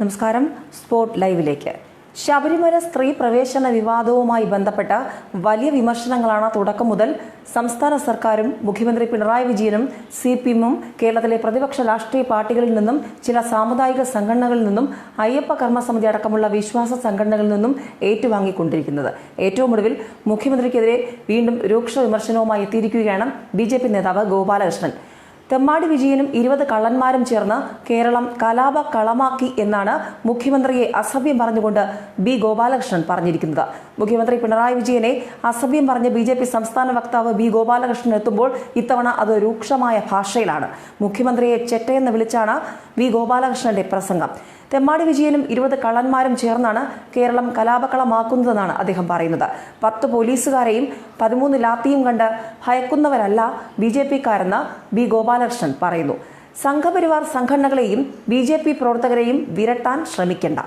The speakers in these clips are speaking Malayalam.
നമസ്കാരം. സ്പോർട്ട് ലൈവിലേക്ക്. ശബരിമല സ്ത്രീ പ്രവേശന വിവാദവുമായി ബന്ധപ്പെട്ട് വലിയ വിമർശനങ്ങളാണ് തുടക്കം മുതൽ സംസ്ഥാന സർക്കാരും മുഖ്യമന്ത്രി പിണറായി വിജയനും സി പി എമ്മും കേരളത്തിലെ പ്രതിപക്ഷ രാഷ്ട്രീയ പാർട്ടികളിൽ നിന്നും ചില സാമുദായിക സംഘടനകളിൽ നിന്നും അയ്യപ്പ കർമ്മസമിതി അടക്കമുള്ള വിശ്വാസ സംഘടനകളിൽ നിന്നും ഏറ്റുവാങ്ങിക്കൊണ്ടിരിക്കുന്നത്. ഏറ്റവും ഒടുവിൽ മുഖ്യമന്ത്രിക്കെതിരെ വീണ്ടും രൂക്ഷ വിമർശനവുമായി എത്തിയിരിക്കുകയാണ് ബി നേതാവ് ഗോപാലകൃഷ്ണൻ. തെമ്മാടി വിജയനും ഇരുപത് കള്ളന്മാരും ചേർന്ന് കേരളം കലാപ കളമാക്കി എന്നാണ് മുഖ്യമന്ത്രിയെ അസഭ്യം പറഞ്ഞുകൊണ്ട് ബി ഗോപാലകൃഷ്ണൻ പറഞ്ഞിരിക്കുന്നത്. മുഖ്യമന്ത്രി പിണറായി വിജയനെ അസഭ്യം പറഞ്ഞ് ബി ജെ പി സംസ്ഥാന വക്താവ് ബി ഗോപാലകൃഷ്ണൻ എത്തുമ്പോൾ ഇത്തവണ അത് രൂക്ഷമായ ഭാഷയിലാണ്. മുഖ്യമന്ത്രിയെ ചെറ്റയെന്ന് വിളിച്ചാണ് വി ഗോപാലകൃഷ്ണന്റെ പ്രസംഗം. തെമ്മാടി വിജയനും ഇരുപത് കള്ളന്മാരും ചേർന്നാണ് കേരളം കലാപക്കളമാക്കുന്നതെന്നാണ് അദ്ദേഹം പറയുന്നത്. പത്ത് പോലീസുകാരെയും പതിമൂന്ന് ലാത്തിയും കണ്ട് ഭയക്കുന്നവരല്ല ബി ജെ പിക്കാരെന്ന് ബി ഗോപാലകൃഷ്ണൻ പറയുന്നു. സംഘപരിവാർ സംഘടനകളെയും ബി ജെ പി പ്രവർത്തകരെയും വിരട്ടാൻ ശ്രമിക്കേണ്ട.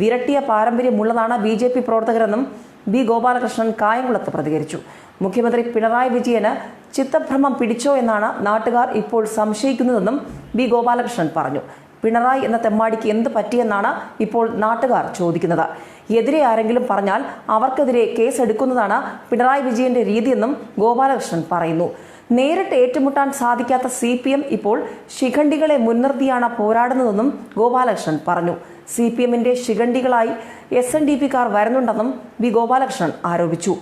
വിരട്ടിയ പാരമ്പര്യമുള്ളതാണ് ബി ജെ പി പ്രവർത്തകരെന്നും ബി ഗോപാലകൃഷ്ണൻ കായംകുളത്ത് പ്രതികരിച്ചു. മുഖ്യമന്ത്രി പിണറായി വിജയന് ചിത്തഭ്രമം പിടിച്ചോ എന്നാണ് നാട്ടുകാർ ഇപ്പോൾ സംശയിക്കുന്നതെന്നും ബി ഗോപാലകൃഷ്ണൻ പറഞ്ഞു. പിണറായി എന്ന തെമ്മാടിക്ക് എന്ത് പറ്റിയെന്നാണ് ഇപ്പോൾ നാട്ടുകാർ ചോദിക്കുന്നത്. എതിരെ ആരെങ്കിലും പറഞ്ഞാൽ അവർക്കെതിരെ കേസെടുക്കുന്നതാണ് പിണറായി വിജയന്റെ രീതിയെന്നും ഗോപാലകൃഷ്ണൻ പറയുന്നു. നേരിട്ട് ഏറ്റുമുട്ടാൻ സാധിക്കാത്ത സി പി എം ഇപ്പോൾ ശിഖണ്ഡികളെ മുൻനിർത്തിയാണ് പോരാടുന്നതെന്നും ഗോപാലകൃഷ്ണൻ പറഞ്ഞു. സി പി എമ്മിന്റെ ശിഖണ്ഡികളായി എസ് എൻ ഡി പിക്കാർ വരുന്നുണ്ടെന്നും വി ഗോപാലകൃഷ്ണൻ ആരോപിച്ചു.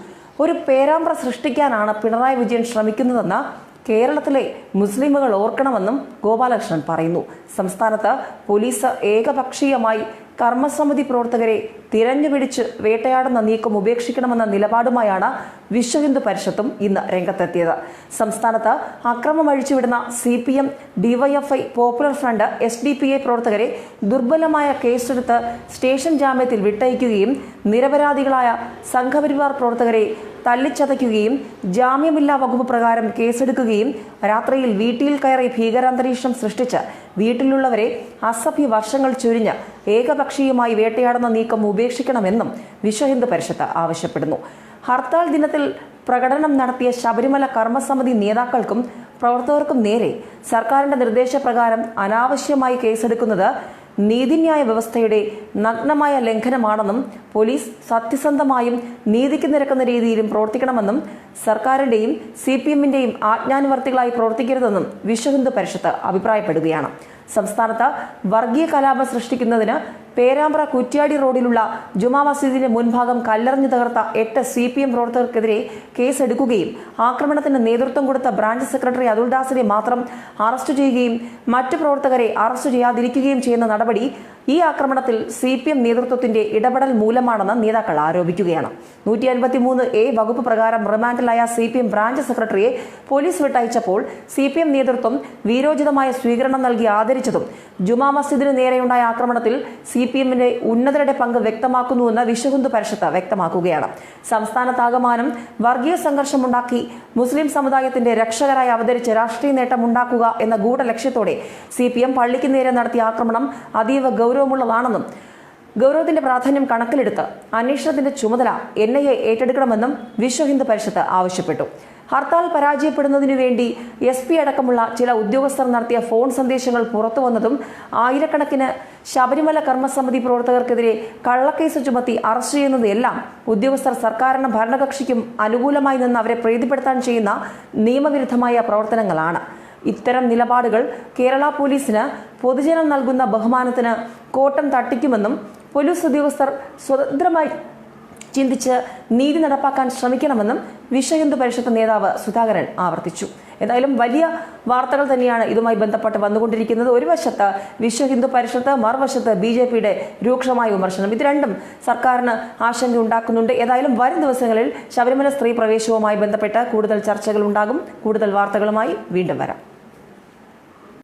ഒരു പേരാമ്പ്ര സൃഷ്ടിക്കാനാണ് പിണറായി വിജയൻ ശ്രമിക്കുന്നതെന്ന് കേരളത്തിലെ മുസ്ലിമുകൾ ഓർക്കണമെന്നും ഗോപാലകൃഷ്ണൻ പറയുന്നു. സംസ്ഥാനത്ത് പോലീസ് ഏകപക്ഷീയമായി കർമ്മസമിതി പ്രവർത്തകരെ തിരഞ്ഞുപിടിച്ച് വേട്ടയാടുന്ന നീക്കം ഉപേക്ഷിക്കണമെന്ന നിലപാടുമായാണ് വിശ്വഹിന്ദു പരിഷത്തും ഇന്ന് രംഗത്തെത്തിയത്. സംസ്ഥാനത്ത് അക്രമം അഴിച്ചുവിടുന്ന C P M DYFI popular front S D P I പ്രവർത്തകരെ ദുർബലമായ കേസെടുത്ത് സ്റ്റേഷൻ ജാമ്യത്തിൽ വിട്ടയക്കുകയും നിരപരാധികളായ സംഘപരിവാർ പ്രവർത്തകരെ തല്ലിച്ചതയ്ക്കുകയും ജാമ്യമില്ലാ വകുപ്പ് പ്രകാരം കേസെടുക്കുകയും രാത്രിയിൽ വീട്ടിൽ കയറി ഭീകരാന്തരീക്ഷം സൃഷ്ടിച്ച് വീട്ടിലുള്ളവരെ അസഭ്യ വർഷങ്ങൾ ചുരിഞ്ഞ് ഏകപക്ഷീയമായി വേട്ടയാടുന്ന നീക്കം ഉപേക്ഷിക്കണമെന്നും വിശ്വഹിന്ദു പരിഷത്ത് ആവശ്യപ്പെടുന്നു. ഹർത്താൽ ദിനത്തിൽ പ്രകടനം നടത്തിയ ശബരിമല കർമ്മസമിതി നേതാക്കൾക്കും പ്രവർത്തകർക്കും നേരെ സർക്കാരിന്റെ നിർദ്ദേശപ്രകാരം അനാവശ്യമായി കേസെടുക്കുന്നത് നീതിന്യായ വ്യവസ്ഥയുടെ നഗ്നമായ ലംഘനമാണെന്നും പോലീസ് സത്യസന്ധമായും നീതിക്ക് നിരക്കുന്ന രീതിയിലും പ്രവർത്തിക്കണമെന്നും സർക്കാരിന്റെയും സി പി എമ്മിന്റെയും ആജ്ഞാനുവർത്തികളായി പ്രവർത്തിക്കരുതെന്നും വിശ്വഹിന്ദു പരിഷത്ത് അഭിപ്രായപ്പെടുകയാണ്. സംസ്ഥാനത്ത് വർഗീയ കലാപം സൃഷ്ടിക്കുന്നതിന് പേരാമ്പ്ര കുറ്റ്യാടി റോഡിലുള്ള ജുമാ മസ്ജിദിന്റെ മുൻഭാഗം കല്ലെറിഞ്ഞു തകർത്ത എട്ട് സി പി എം പ്രവർത്തകർക്കെതിരെ കേസെടുക്കുകയും ആക്രമണത്തിന് നേതൃത്വം കൊടുത്ത ബ്രാഞ്ച് സെക്രട്ടറി അതുൽദാസിനെ മാത്രം അറസ്റ്റ് ചെയ്യുകയും മറ്റു പ്രവർത്തകരെ അറസ്റ്റ് ചെയ്യാതിരിക്കുകയും ചെയ്യുന്ന നടപടി ഈ ആക്രമണത്തിൽ സി പി എം നേതൃത്വത്തിന്റെ ഇടപെടൽ മൂലമാണെന്ന് നേതാക്കൾ ആരോപിക്കുകയാണ്. നൂറ്റി അൻപത്തി മൂന്ന് എ വകുപ്പ് പ്രകാരം റിമാൻഡിലായ സി പി എം ബ്രാഞ്ച് സെക്രട്ടറിയെ പോലീസ് വിട്ടയച്ചപ്പോൾ സി പി എം നേതൃത്വം വീരോചിതമായ സ്വീകരണം നൽകി ആദരിച്ചതും ജുമാ മസ്ജിദിന് നേരെയുണ്ടായ ആക്രമണത്തിൽ സി പി എമ്മിന്റെ ഉന്നതരുടെ പങ്ക് വ്യക്തമാക്കുന്നുവെന്ന് വിശ്വഹിന്ദു പരിഷത്ത് വ്യക്തമാക്കുകയാണ്. സംസ്ഥാനത്താകമാനം വർഗീയ സംഘർഷമുണ്ടാക്കി മുസ്ലിം സമുദായത്തിന്റെ രക്ഷകരായി അവതരിച്ച് രാഷ്ട്രീയ നേട്ടമുണ്ടാക്കുക എന്ന ഗൂഢലക്ഷ്യത്തോടെ സി പി എം പള്ളിക്ക് നേരെ നടത്തിയ ആക്രമണം അതീവ ഗൗരവമുള്ളതാണെന്നും ഗൗരവത്തിന്റെ പ്രാധാന്യം കണക്കിലെടുത്ത് അന്വേഷണത്തിന്റെ ചുമതല എൻ ഐ എ ഏറ്റെടുക്കണമെന്നും വിശ്വ ഹിന്ദു പരിഷത്ത് ആവശ്യപ്പെട്ടു. ഹർത്താൽ പരാജയപ്പെടുന്നതിനു വേണ്ടി എസ് പി അടക്കമുള്ള ചില ഉദ്യോഗസ്ഥർ നടത്തിയ ഫോൺ സന്ദേശങ്ങൾ പുറത്തുവന്നതും ആയിരക്കണക്കിന് ശബരിമല കർമ്മസമിതി പ്രവർത്തകർക്കെതിരെ കള്ളക്കേസ് ചുമത്തി അറസ്റ്റ് ചെയ്യുന്നതെല്ലാം ഉദ്യോഗസ്ഥർ സർക്കാരിനും ഭരണകക്ഷിക്കും അനുകൂലമായി നിന്ന് അവരെ പ്രീതിപ്പെടുത്താൻ ചെയ്യുന്ന നിയമവിരുദ്ധമായ പ്രവർത്തനങ്ങളാണ്. ഇത്തരം നിലപാടുകൾ കേരള പോലീസിന് പൊതുജനം നൽകുന്ന ബഹുമാനത്തിന് കോട്ടം തട്ടിക്കുമെന്നും പോലീസ് ഉദ്യോഗസ്ഥർ സ്വതന്ത്രമായി ചിന്തിച്ച് നീതി നടപ്പാക്കാൻ ശ്രമിക്കണമെന്നും വിശ്വ ഹിന്ദു പരിഷത്ത് നേതാവ് സുധാകരൻ ആവർത്തിച്ചു. എന്തായാലും വലിയ വാർത്തകൾ തന്നെയാണ് ഇതുമായി ബന്ധപ്പെട്ട് വന്നുകൊണ്ടിരിക്കുന്നത്. ഒരു വശത്ത് വിശ്വ ഹിന്ദു പരിഷത്ത് മറുവശത്ത് ബി ജെ പിയുടെ രൂക്ഷമായ വിമർശനം. ഇത് രണ്ടും സർക്കാരിന് ആശങ്ക ഉണ്ടാക്കുന്നുണ്ട്. ഏതായാലും വരും ദിവസങ്ങളിൽ ശബരിമല സ്ത്രീ പ്രവേശവുമായി ബന്ധപ്പെട്ട് കൂടുതൽ ചർച്ചകൾ ഉണ്ടാകും. കൂടുതൽ വാർത്തകളുമായി വീണ്ടും വരാം.